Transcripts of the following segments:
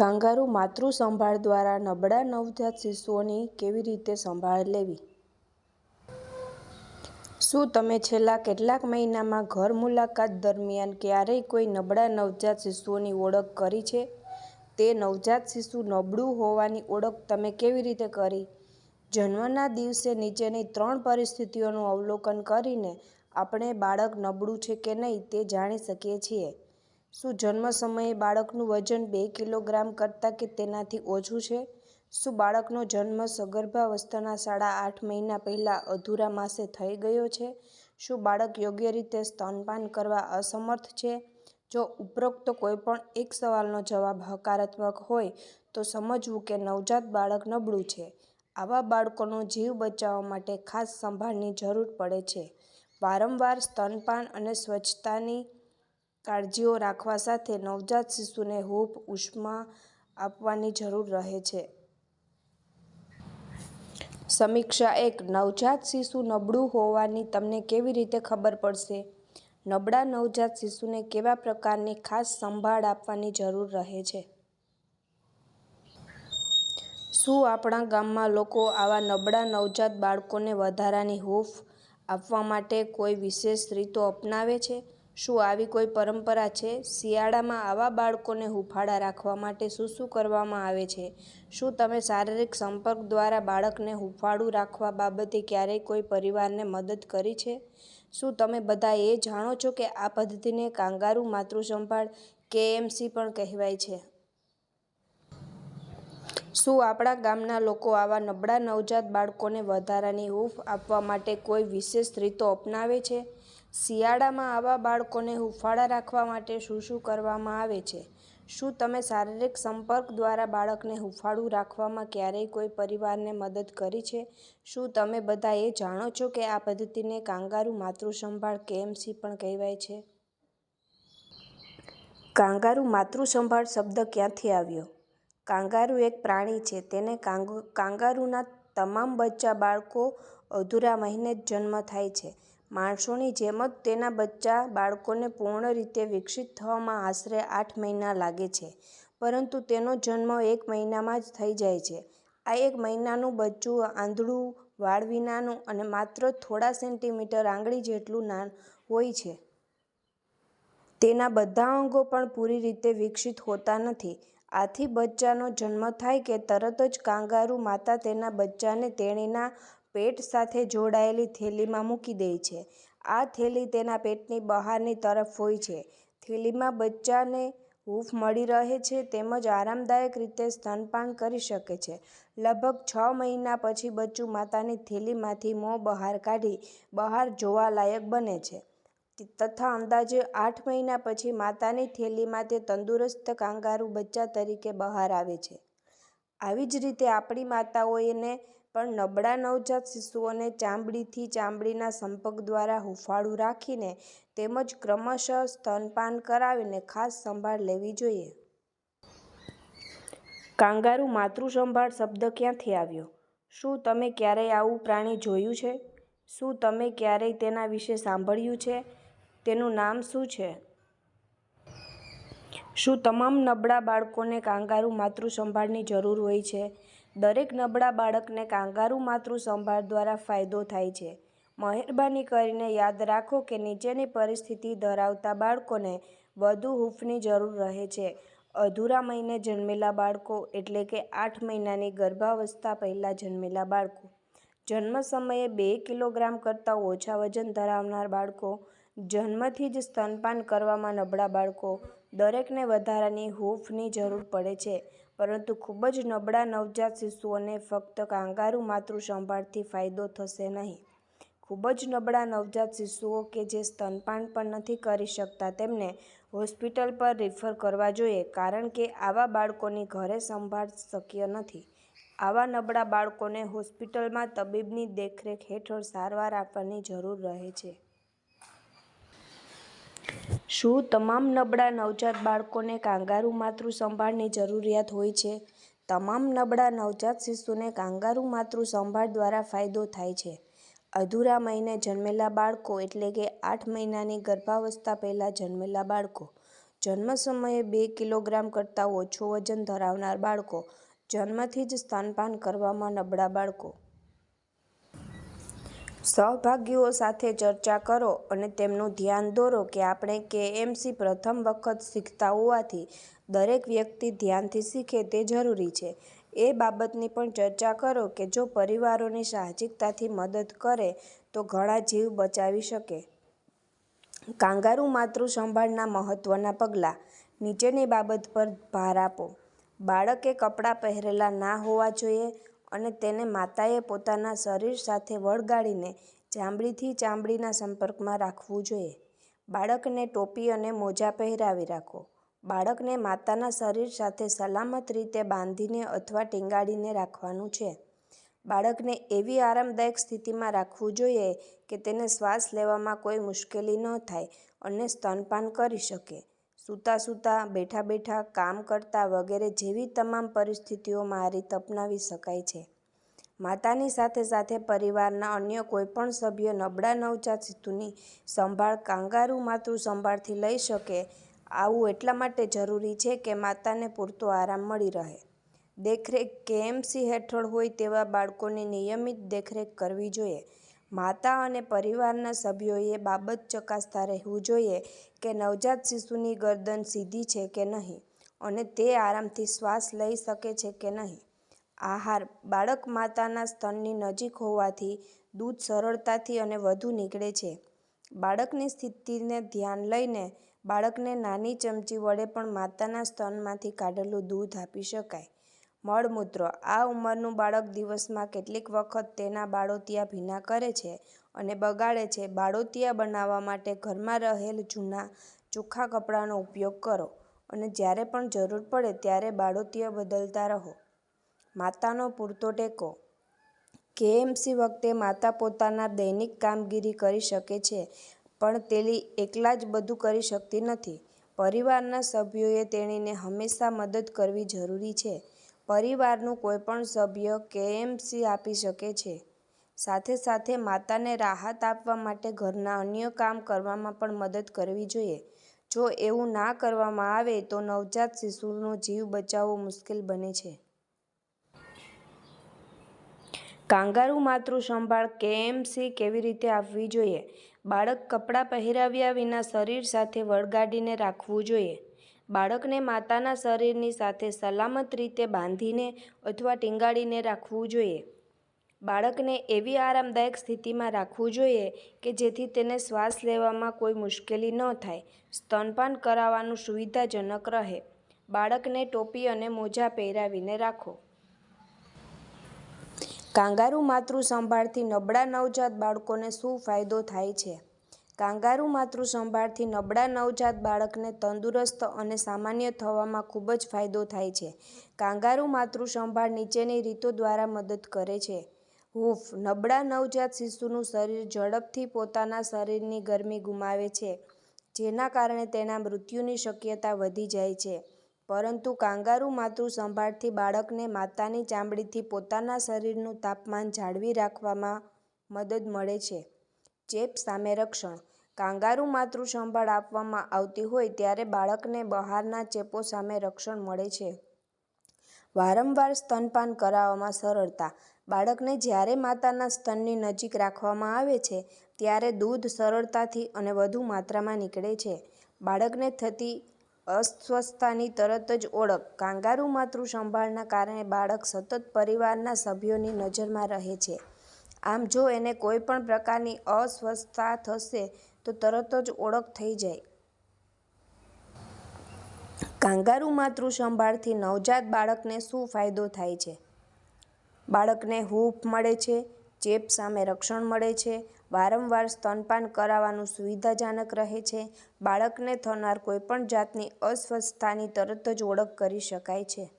Kangaroo માતૃસંભાળ દ્વારા નબળા નવજાત શિશુઓની કેવી રીતે સંભાળ લેવી? શું તમે છેલ્લા કેટલાક મહિનામાં ઘર મુલાકાત દરમિયાન ક્યારેય કોઈ નબળા નવજાત શિશુઓની ઓળખ કરી છે? તે નવજાત શિશુ નબળું હોવાની ઓળખ તમે કેવી રીતે કરી? જન્મના દિવસે નીચેની ત્રણ પરિસ્થિતિઓનું અવલોકન કરીને આપણે બાળક નબળું છે કે નહીં તે જાણી શકીએ છીએ. શું જન્મ સમયે બાળકનું વજન બે કિલોગ્રામ કરતાં કે તેનાથી ઓછું છે? શું બાળકનો જન્મ સગર્ભાવસ્થાના સાડા આઠ મહિના પહેલાં અધૂરા માસે થઈ ગયો છે? શું બાળક યોગ્ય રીતે સ્તનપાન કરવા અસમર્થ છે? જો ઉપરોક્ત કોઈપણ એક સવાલનો જવાબ હકારાત્મક હોય, તો સમજવું કે નવજાત બાળક નબળું છે. આવા બાળકોનો જીવ બચાવવા માટે ખાસ સંભાળની જરૂર પડે છે. વારંવાર સ્તનપાન અને સ્વચ્છતાની કાળજીઓ રાખવા સાથે નવજાત શિશુને હૂફ ઉષ્મા આપવાની જરૂર રહે છે. સમીક્ષા એક. નવજાત શિશુ નબળું હોવાની તમને કેવી રીતે ખબર પડશે? નબળા નવજાત શિશુને કેવા પ્રકારની ખાસ સંભાળ આપવાની જરૂર રહે છે? શું આપણા ગામમાં લોકો આવા નબળા નવજાત બાળકોને વધારાની હૂફ આપવા માટે કોઈ વિશેષ રીતો અપનાવે છે? શું આવી કોઈ પરંપરા છે? શિયાળામાં આવા બાળકોને હૂંફાળા રાખવા માટે શું શું કરવામાં આવે છે? શું તમે શારીરિક સંપર્ક દ્વારા બાળકને હૂંફાળું રાખવા બાબતે ક્યારેય કોઈ પરિવારને મદદ કરી છે? શું તમે બધા એ જાણો છો કે આ પદ્ધતિને કાંગારુ માતૃસંભાળ કે.એમ.સી પણ કહેવાય છે? શું આપણા ગામના લોકો આવા નબળા નવજાત બાળકોને વધારાની હૂંફ આપવા માટે કોઈ વિશેષ રીતો અપનાવે છે? શિયાળામાં આવા બાળકોને હૂંફાળા રાખવા માટે શું શું કરવામાં આવે છે? શું તમે શારીરિક સંપર્ક દ્વારા બાળકને હૂંફાળું રાખવામાં ક્યારેય કોઈ પરિવારને મદદ કરી છે? શું તમે બધા એ જાણો છો કે આ પદ્ધતિને કાંગારુ માતૃસંભાળ કે.એમ.સી પણ કહેવાય છે? કાંગારુ માતૃસંભાળ શબ્દ ક્યાંથી આવ્યો? કાંગારુ એક પ્રાણી છે. તેને કાંગારુના તમામ બચ્ચા બાળકો અધૂરા મહિને જ જન્મ થાય છે. માણસોની જેમ જ તેના બચ્ચા બાળકોને પૂર્ણ રીતે વિકસિત થવામાં આશરે આઠ મહિના લાગે છે. પરંતુ તેનો જન્મ એક મહિનામાં જ થઈ જાય છે. આ એક મહિનાનું બચ્ચું આંધળું, વાળ વિનાનું અને માત્ર થોડા સેન્ટીમીટર આંગળી જેટલું હોય છે. તેના બધા અંગો પણ પૂરી રીતે વિકસિત હોતા નથી. આથી બચ્ચાનો જન્મ થાય કે તરત જ કાંગારુ માતા તેના બચ્ચાને તેણીના પેટ સાથે જોડાયેલી થેલીમાં મૂકી દે છે. આ થેલી તેના પેટની બહારની તરફ હોય છે. થેલીમાં બચ્ચાને હૂંફ મળી રહે છે તેમજ આરામદાયક રીતે સ્તનપાન કરી શકે છે. લગભગ છ મહિના પછી બચ્ચું માતાની થેલીમાંથી મોં બહાર કાઢી બહાર જોવાલાયક બને છે તથા અંદાજે આઠ મહિના પછી માતાની થેલીમાં તે તંદુરસ્ત કાંગારું બચ્ચા તરીકે બહાર આવે છે. આવી જ રીતે આપણી માતાઓને પણ નબળા નવજાત શિશુઓને ચામડીથી ચામડીના સંપર્ક દ્વારા હૂંફાળું રાખીને તેમજ ક્રમશઃ સ્તનપાન કરાવીને ખાસ સંભાળ લેવી જોઈએ. કાંગારુ માતૃસંભાળ શબ્દ ક્યાંથી આવ્યો? શું તમે ક્યારેય આવું પ્રાણી જોયું છે? શું તમે ક્યારેય તેના વિશે સાંભળ્યું છે? તેનું નામ શું છે? શું તમામ નબળા બાળકોને કાંગારુ માતૃસંભાળની જરૂર હોય છે? દરેક નબળા બાળકને કાંગારૂ માતૃ સંભાળ દ્વારા ફાયદો થાય છે. મહેરબાની કરીને યાદ રાખો કે નીચેની પરિસ્થિતિ ધરાવતા બાળકોને વધુ હૂંફની જરૂર રહે છે. અધૂરા મહિને જન્મેલા બાળકો એટલે કે આઠ મહિનાની ગર્ભાવસ્થા પહેલાં જન્મેલા બાળકો, જન્મ સમયે બે કિલોગ્રામ કરતાં ઓછા વજન ધરાવનાર બાળકો, જન્મથી જ સ્તનપાન કરવામાં નબળા બાળકો દરેકને વધારાની હૂફની જરૂર પડે છે. પરંતુ ખૂબ જ નબળા નવજાત શિશુઓને ફક્ત કાંગારૂ માતૃ સંભાળથી ફાયદો થશે નહીં. ખૂબ જ નબળા નવજાત શિશુઓ કે જે સ્તનપાન પણ નથી કરી શકતા, તેમને હોસ્પિટલ પર રિફર કરવા જોઈએ, કારણ કે આવા બાળકોની ઘરે સંભાળ શક્ય નથી. આવા નબળા બાળકોને હોસ્પિટલમાં તબીબની દેખરેખ હેઠળ સારવાર આપવાની જરૂર રહે છે. શું તમામ નબળા નવજાત બાળકોને કાંગારુ માતૃસંભાળની જરૂરિયાત હોય છે? તમામ નબળા નવજાત શિશુને કાંગારુ માતૃસંભાળ દ્વારા ફાયદો થાય છે. અધૂરા મહિને જન્મેલા બાળકો એટલે કે આઠ મહિનાની ગર્ભાવસ્થા પહેલાં જન્મેલા બાળકો, જન્મ સમયે બે કિલોગ્રામ કરતાં ઓછું વજન ધરાવનાર બાળકો, જન્મથી જ સ્તનપાન કરવામાં નબળા બાળકો. સહભાગીઓ સાથે ચર્ચા કરો અને તેમનું ધ્યાન દોરો કે આપણે કેએમસી પ્રથમ વખત શીખતા હોવાથી દરેક વ્યક્તિ ધ્યાનથી શીખે તે જરૂરી છે. એ બાબતની પણ ચર્ચા કરો કે જો પરિવારોની સાહજિકતાથી મદદ કરે તો ઘણા જીવ બચાવી શકે. કાંગારુ માતૃસંભાળના મહત્વના પગલાં. નીચેની બાબત પર ભાર આપો. બાળકે કપડાં પહેરેલા ના હોવા જોઈએ અને તેને માતાએ પોતાના શરીર સાથે વળગાડીને ચામડીથી ચામડીના સંપર્કમાં રાખવું જોઈએ. બાળકને ટોપી અને મોજા પહેરાવી રાખો. બાળકને માતાના શરીર સાથે સલામત રીતે બાંધીને અથવા ટીંગાડીને રાખવાનું છે. બાળકને એવી આરામદાયક સ્થિતિમાં રાખવું જોઈએ કે તેને શ્વાસ લેવામાં કોઈ મુશ્કેલી ન થાય અને સ્તનપાન કરી શકે. સૂતાં સૂતા બેઠા બેઠા, કામ કરતા વગેરે જેવી તમામ પરિસ્થિતિઓમાં આ રીત અપનાવી શકાય છે. માતાની સાથે સાથે પરિવારના અન્ય કોઈપણ સભ્ય નબળા નવજાત શિશુની સંભાળ કાંગારુ માતૃસંભાળથી લઈ શકે. આવું એટલા માટે જરૂરી છે કે માતાને પૂરતો આરામ મળી રહે. દેખરેખ કેએમસી હેઠળ હોય તેવા બાળકોની નિયમિત દેખરેખ કરવી જોઈએ. માતા અને પરિવારના સભ્યોએ બાબત ચકાસતા રહેવું જોઈએ કે નવજાત શિશુની ગરદન સીધી છે કે નહીં અને તે આરામથી શ્વાસ લઈ શકે છે કે નહીં. આહાર. બાળક માતાના સ્તનની નજીક હોવાથી દૂધ સરળતાથી અને વધુ નીકળે છે. બાળકની સ્થિતિને ધ્યાન લઈને બાળકને નાની ચમચી વડે પણ માતાના સ્તનમાંથી કાઢેલું દૂધ આપી શકાય. મળમૂત્ર. આ ઉંમરનું બાળક દિવસમાં કેટલીક વખત તેના બાળોતિયા ભીના કરે છે અને બગાડે છે. બાળોતિયા બનાવવા માટે ઘરમાં રહેલ જૂના, ચોખ્ખા કપડાંનો ઉપયોગ કરો અને જ્યારે પણ જરૂર પડે ત્યારે બાળોતિયા બદલતા રહો. માતાનો પૂરતો ટેકો. કેએમસી વખતે માતા પોતાના દૈનિક કામગીરી કરી શકે છે પણ તેલી એકલા જ બધું કરી શકતી નથી. પરિવારના સભ્યોએ તેણીને હંમેશા મદદ કરવી જરૂરી છે. પરિવારનું કોઈપણ સભ્ય કેએમસી આપી શકે છે. સાથે સાથે માતાને રાહત આપવા માટે ઘરના અન્ય કામ કરવામાં પણ મદદ કરવી જોઈએ. જો એવું ના કરવામાં આવે તો નવજાત શિશુનો જીવ બચાવવો મુશ્કેલ બને છે. કાંગારુ માતૃસંભાળ કેએમસી કેવી રીતે આપવી જોઈએ? બાળક કપડાં પહેરાવ્યા વિના શરીર સાથે વળગાડીને રાખવું જોઈએ. બાળકને માતાના શરીરની સાથે સલામત રીતે બાંધીને અથવા ટીંગાડીને રાખવું જોઈએ. બાળકને એવી આરામદાયક સ્થિતિમાં રાખવું જોઈએ કે જેથી તેને શ્વાસ લેવામાં કોઈ મુશ્કેલી ન થાય. સ્તનપાન કરાવવાનું સુવિધાજનક રહે. બાળકને ટોપી અને મોજા પહેરાવીને રાખો. કાંગારુ માતૃસંભાળથી નબળા નવજાત બાળકોને શું ફાયદો થાય છે? કાંગારુ માતૃસંભાળથી નબળા નવજાત બાળકને તંદુરસ્ત અને સામાન્ય થવામાં ખૂબ જ ફાયદો થાય છે. કાંગારુ માતૃસંભાળ નીચેની રીતો દ્વારા મદદ કરે છે. હૂફ, નબળા નવજાત શિશુનું શરીર ઝડપથી પોતાના શરીરની ગરમી ગુમાવે છે, જેના કારણે તેના મૃત્યુની શક્યતા વધી જાય છે. પરંતુ કાંગારુ માતૃસંભાળથી બાળકને માતાની ચામડીથી પોતાના શરીરનું તાપમાન જાળવી રાખવામાં મદદ મળે છે. ચેપ સામે રક્ષણ. કાંગારુ માતૃસંભાળ આપવામાં આવતી હોય ત્યારે બાળકને બહારના ચેપો સામે રક્ષણ મળે છે. વારંવાર સ્તનપાન કરાવવામાં સરળતા. બાળકને જ્યારે માતાના સ્તનની નજીક રાખવામાં આવે છે, ત્યારે દૂધ સરળતાથી અને વધુ માત્રામાં નીકળે છે. બાળકને થતી અસ્વસ્થતાની તરત જ ઓળખ. કાંગારૂ માતૃ સંભાળના કારણે બાળક સતત પરિવારના સભ્યોની નજરમાં રહે છે. આમ જો એને કોઈ પણ પ્રકારની અસ્વસ્થતા થશે તો તરત જ ઓળખ થઈ જાય. કાંગારુ માતૃસંભાળથી નવજાત બાળકને શું ફાયદો થાય છે? બાળકને હૂફ મળે છે. ચેપ સામે રક્ષણ મળે છે. વારંવાર સ્તનપાન કરાવવાનું સુવિધાજનક રહે છે. બાળકને થનાર કોઈપણ જાતની અસ્વસ્થતાની તરત જ ઓળખ કરી શકાય છે.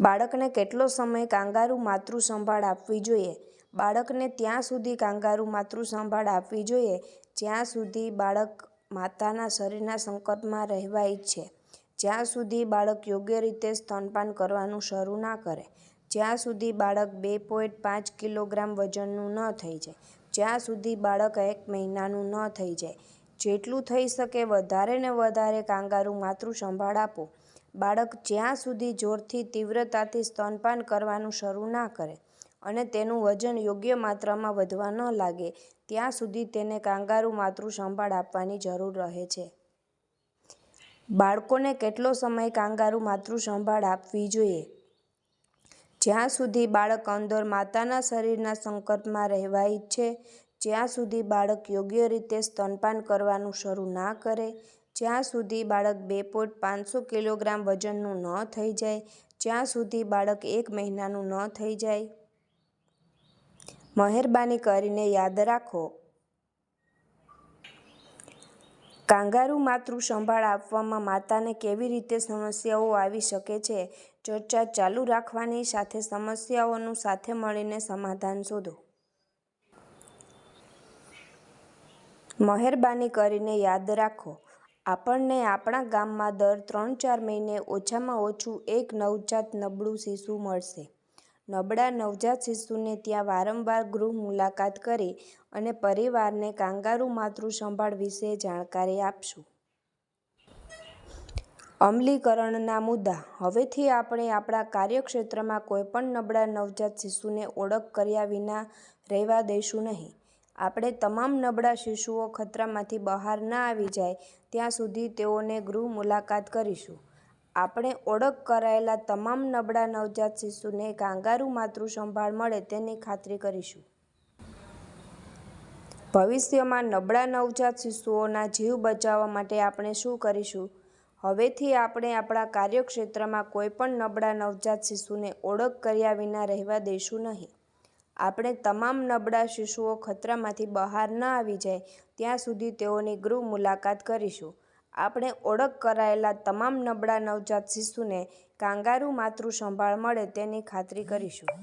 બાળકને કેટલો સમય કાંગારુ માતૃસંભાળ આપવી જોઈએ? બાળકને ત્યાં સુધી કાંગારૂ માતૃ સંભાળ આપવી જોઈએ, જ્યાં સુધી બાળક માતાના શરીરના સંકટમાં રહેવા ઈચ્છે. જ્યાં સુધી બાળક યોગ્ય રીતે સ્તનપાન કરવાનું શરૂ ના કરે. જ્યાં સુધી બાળક બે પોઈન્ટ પાંચ કિલોગ્રામ વજનનું ન થઈ જાય. જ્યાં સુધી બાળક એક મહિનાનું ન થઈ જાય. જેટલું થઈ શકે વધારે ને વધારે કાંગારૂ માતૃસંભાળ આપો. બાળક જ્યાં સુધી જોરથી તીવ્રતાથી સ્તનપાન કરવાનું શરૂ ના કરે અને તેનું વજન યોગ્ય માત્રામાં વધવા ન લાગે ત્યાં સુધી તેને કાંગારૂ માતૃસંભાળ આપવાની જરૂર રહે છે. બાળકોને કેટલો સમય કાંગારૂ માતૃસંભાળ આપવી જોઈએ? જ્યાં સુધી બાળક અંદર માતાના શરીરના સંકટમાં રહેવા ઈચ્છે, જ્યાં સુધી બાળક યોગ્ય રીતે સ્તનપાન કરવાનું શરૂ ના કરે, જ્યાં સુધી બાળક બે પોઈન્ટ પાંચસો કિલોગ્રામ વજનનું ન થઈ જાય, જ્યાં સુધી બાળક એક મહિનાનું ન થઈ જાય. મહેરબાની કરીને યાદ રાખો, કાંગારૂ માતૃસંભાળ આપવામાં માતાને કેવી રીતે સમસ્યાઓ આવી શકે છે ચર્ચા ચાલુ રાખવાની સાથે સમસ્યાઓનું સાથે મળીને સમાધાન શોધો. મહેરબાની કરીને યાદ રાખો, આપણને આપણા ગામમાં દર ત્રણ-ચાર મહિને ઓછામાં ઓછું એક નવજાત નબળું શિશુ મળશે. નબળા નવજાત શિશુને ત્યાં વારંવાર ગૃહ મુલાકાત કરી અને પરિવારને કાંગારૂ માતૃસંભાળ વિશે જાણકારી આપશું. અમલીકરણના મુદ્દા હવેથી આપણે આપણા કાર્યક્ષેત્રમાં કોઈપણ નબળા નવજાત શિશુને ઓળખ કર્યા વિના રહેવા દઈશું નહીં. આપણે તમામ નબળા શિશુઓ ખતરામાંથી બહાર ન આવી જાય, ત્યાં સુધી તેઓને ગૃહ મુલાકાત કરીશું. આપણે ઓળખ કરાયેલા તમામ નબળા નવજાત શિશુને કાંગારૂ માતૃસંભાળ મળે તેની ખાતરી કરીશું. ભવિષ્યમાં નબળા નવજાત શિશુઓના જીવ બચાવવા માટે આપણે શું કરીશું? હવેથી આપણે આપણા કાર્યક્ષેત્રમાં કોઈપણ નબળા નવજાત શિશુને ઓળખ કર્યા વિના રહેવા દઈશું નહીં. આપણે તમામ નબળા શિશુઓ ખતરામાંથી બહાર ન આવી જાય, ત્યાં સુધી તેઓની ગૃહ મુલાકાત કરીશું. આપણે ઓળખ કરાયેલા તમામ નબળા નવજાત શિશુને કાંગારૂ માતૃસંભાળ મળે તેની ખાતરી કરીશું.